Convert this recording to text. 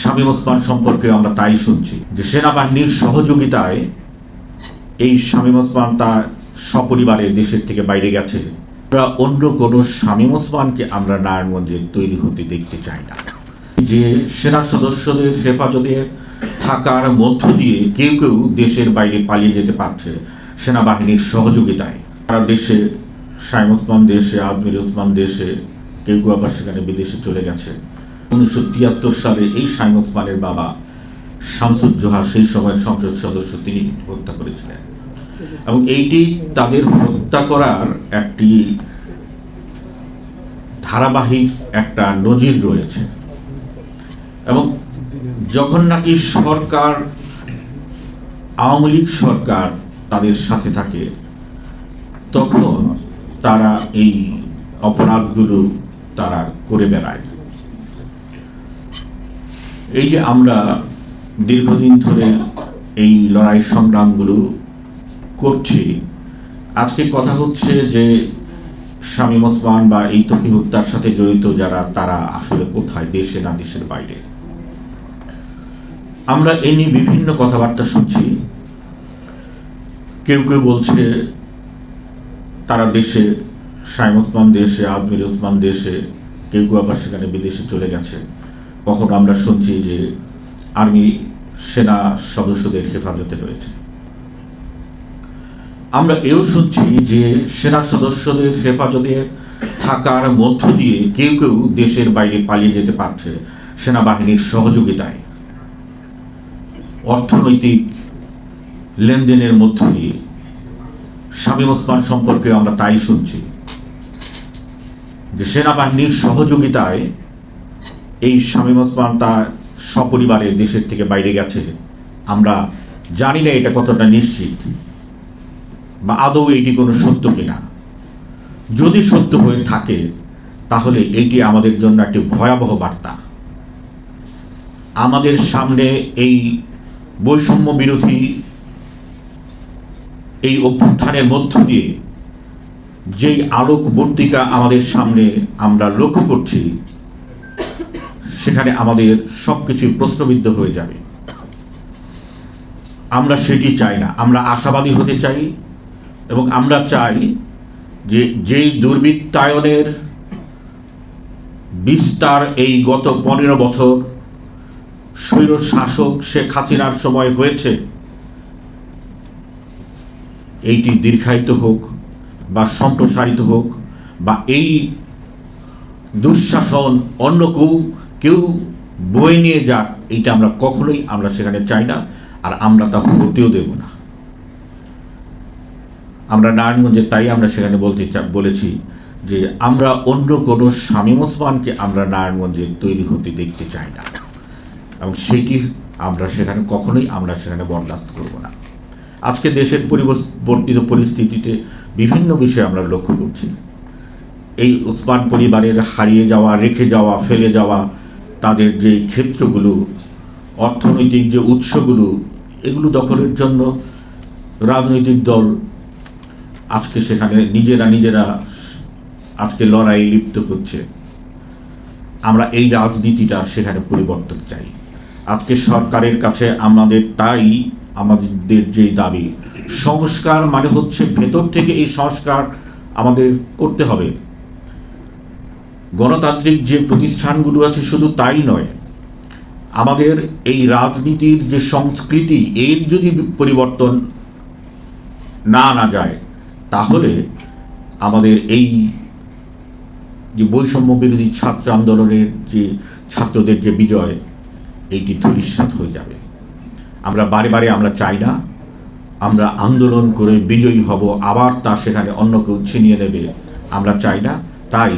শামীম ওসমান সম্পর্কে আমরা তাই শুনছি যে সেনাবাহিনীর সহযোগিতায় এই শামীম ওসমান তার সপরিবারে দেশের থেকে বাইরে গেছে। অন্য কোনো শামীম ওসমানকে আমরা নারায়ণগঞ্জে তৈরি হতে দেখতে চাই না। যে সেনা সদস্যদের হেফাজতে থাকার মধ্য দিয়ে কেউ কেউ দেশের বাইরে পালিয়ে যেতে পারছে সেনাবাহিনীর সহযোগিতায়। তারা দেশে শাইম ওসমান দেশে আজমির ওসমান দেশে, কেউ কেউ আবার সেখানে বিদেশে চলে গেছে। উনিশশো তিয়াত্তর সালে এই শাইম ওসমানের বাবা শামসুজ্জোহা সেই সময়ের সংসদ সদস্য তিনি হত্যা করেছিলেন। এবং এইটি তাদের হত্যা করার একটি ধারাবাহিক একটা নজির রয়েছে। এবং যখন নাকি সরকার, আওয়ামী লীগ সরকার তাদের সাথে থাকে, তখন তারা এই অপরাধগুলো তারা করে বেড়ায়। এই যে আমরা দীর্ঘদিন ধরে এই লড়াই সংগ্রামগুলো করছি, আজকে কথা হচ্ছে যে শামীম ওসমান বা এই তকি হত্যার সাথে জড়িত যারা, তারা আসলে কোথায়, দেশে না দেশের বাইরে? আমরা এ নিয়ে বিভিন্ন কথাবার্তা শুনছি। কেউ কেউ বলছে তারা দেশে শাইম ওসমান দেশে আজমির ওসমান দেশে, কেউ কেউ আবার সেখানে বিদেশে চলে গেছে। কখনো আমরা শুনছি যে আর্মি সেনা সদস্যদের হেফাজতে রয়েছে। আমরা এও শুনছি যে সেনা সদস্যদের হেফাজতে থাকার মধ্য দিয়ে কেউ কেউ দেশের বাইরে পালিয়ে যেতে পারছে সেনাবাহিনীর সহযোগিতায়। অর্থনৈতিক লেনদেনের মধ্য দিয়ে শামীম ওসমান সম্পর্কে আমরা তাই শুনছি যে সেনাবাহিনীর সহযোগিতায় এই শামীম ওসমান তার সপরিবারে দেশের থেকে বাইরে গেছে। আমরা জানি না এটা কতটা নিশ্চিত বা আদৌ এটি কোনো সত্য কিনা। যদি সত্য হয়ে থাকে, তাহলে এটি আমাদের জন্য একটি ভয়াবহ বার্তা। আমাদের সামনে এই বৈষম্য বিরোধী এই অভ্যুত্থানের মধ্য দিয়ে যেই আলোকবর্তিকা আমাদের সামনে আমরা লক্ষ্য করছি সেখানে আমাদের সব কিছুই প্রশ্নবিদ্ধ হয়ে যাবে। আমরা সেটি চাই না। আমরা আশাবাদী হতে চাই এবং আমরা চাই যে যেই দুর্বৃত্তায়নের বিস্তার এই গত পনেরো বছর স্বৈর শাসক শেখ হাসিনার সময় হয়েছে, এইটি দীর্ঘায়িত হোক বা সম্প্রসারিত হোক বা এই দুঃশাসন অন্য কেউ কেউ বয়ে নিয়ে যাক, এইটা আমরা কখনোই আমরা সেখানে চাই না, আর আমরা তা হতেও দেব না। আমরা নারায়ণগঞ্জে তাই আমরা সেখানে বলতে বলেছি যে আমরা অন্য কোনো শামীম ওসমানকে আমরা নারায়ণগঞ্জে তৈরি হতে দেখতে চাই না। এবং সেটি আমরা সেখানে কখনোই আমরা সেখানে বরদাস্ত করব না। আজকে দেশের পরিবর্তিত পরিস্থিতিতে বিভিন্ন বিষয়ে আমরা লক্ষ্য করছি। এই ওসমান পরিবারের হারিয়ে যাওয়া, রেখে যাওয়া, ফেলে যাওয়া তাদের যে ক্ষেত্রগুলো, অর্থনৈতিক যে উৎসগুলো, এগুলো দখলের জন্য রাজনৈতিক দল আজকে সেখানে নিজেরা নিজেরা আজকে লড়াই লিপ্ত করছে। আমরা এই রাজনীতিটা সেখানে পরিবর্তন চাই। আজকে সরকারের কাছে আমাদের তাই আমাদের যে দাবি, সংস্কার মানে হচ্ছে ভেতর থেকে এই সংস্কার আমাদের করতে হবে। গণতান্ত্রিক যে প্রতিষ্ঠানগুলো আছে শুধু তাই নয়, আমাদের এই রাজনীতির যে সংস্কৃতি, এর যদি পরিবর্তন না আনা যায়, তাহলে আমাদের এই যে বৈষম্য বিরোধী ছাত্র আন্দোলনের যে ছাত্রদের যে বিজয়, এইটি ধূলিসাৎ হয়ে যাবে। আমরা বারে বারে আমরা চাই না, আমরা আন্দোলন করে বিজয়ী হব, আবার তা সেখানে অন্য কেউ ছিনিয়ে নেবে, আমরা চাই না। তাই